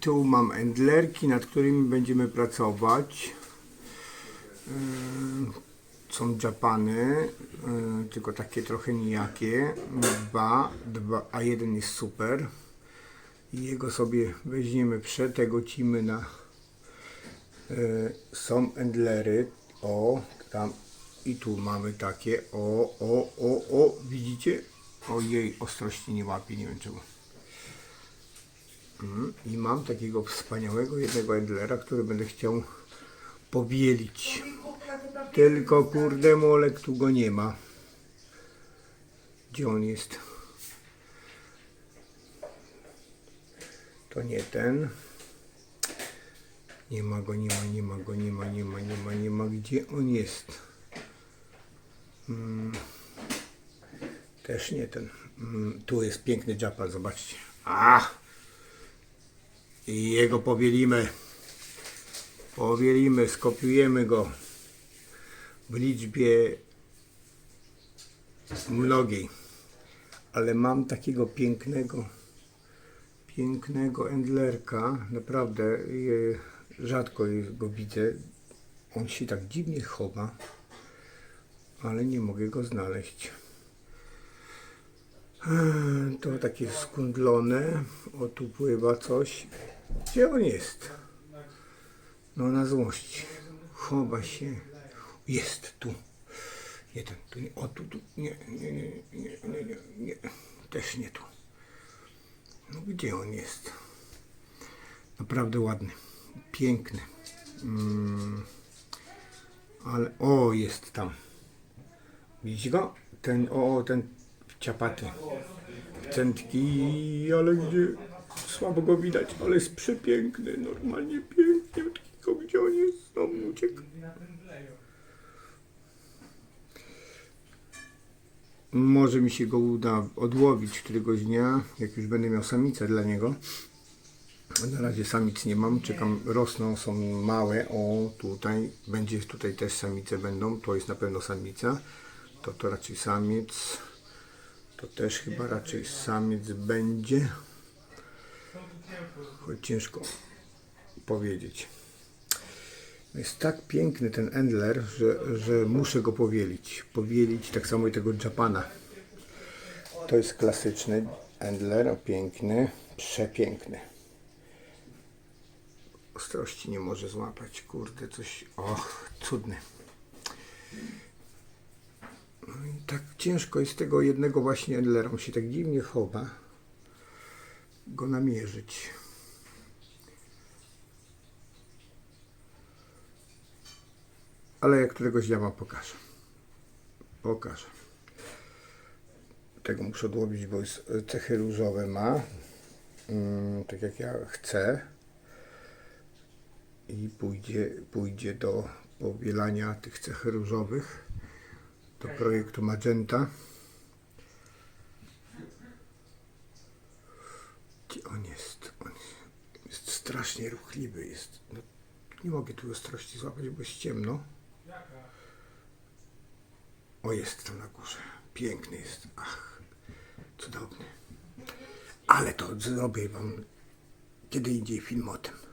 Tu mam endlerki, nad którymi będziemy pracować. Yy, Są Japany, yy, tylko takie trochę nijakie. Dwa, dwa, a jeden jest super. I jego sobie weźmiemy, przetegocimy na... Yy, Są endlery. O, tam i tu mamy takie. O, o, o, o, widzicie? Ojej, ostrości nie łapie, nie wiem czemu. Mm, I mam takiego wspaniałego jednego Endlera, który będę chciał powielić. Tylko kurde molek tu go nie ma. Gdzie on jest? To nie ten. Nie ma go, nie ma, nie ma go, nie ma, nie ma, nie ma, nie ma. Gdzie on jest? Mm. Też nie ten. Mm, Tu jest piękny Japan, zobaczcie. A! I jego powielimy. Powielimy, skopiujemy go w liczbie mnogiej. Ale mam takiego pięknego, pięknego endlerka. Naprawdę rzadko go widzę. On się tak dziwnie chowa, ale nie mogę go znaleźć. Eee, To takie skundlone. O, tu pływa coś. Gdzie on jest? No na złość. Chowa się. Jest tu. Jeden. Tu nie. O, tu, tu. Nie, nie, nie, nie, nie, nie, nie. Też nie tu. No gdzie on jest? Naprawdę ładny. Piękny. Mm. Ale, o, jest tam. Widzicie go? Ten, o, ten ciapaty. Centki, ale gdzie słabo go widać, ale jest przepiękny, normalnie pięknie. Tylko gdzie on jest? Znowu uciekł. Może mi się go uda odłowić któregoś dnia, jak już będę miał samicę dla niego. Na razie samic nie mam, czekam, rosną, są małe. O, tutaj, będzie tutaj też samice będą, to jest na pewno samica. To to raczej samiec. To też chyba raczej samiec będzie. Choć ciężko powiedzieć. Jest tak piękny ten Endler, że, że muszę go powielić. Powielić tak samo i tego Japana. To jest klasyczny Endler, piękny, przepiękny. Ostrości nie może złapać, kurde, coś, och, cudny. No i tak ciężko jest tego jednego właśnie Endlera, on się tak dziwnie chowa, go namierzyć. Ale jak któregoś dnia wam pokażę. Pokażę. Tego muszę odłowić, bo jest, e, cechy różowe ma. Mm, tak jak ja chcę. I pójdzie, pójdzie do powielania tych cech różowych do projektu Magenta. On jest? On jest strasznie ruchliwy. Jest. No, nie mogę tu ostrości złapać, bo jest ciemno. O, jest tam na górze. Piękny jest. Ach, cudowny. Ale to zrobię wam kiedy indziej film o tym.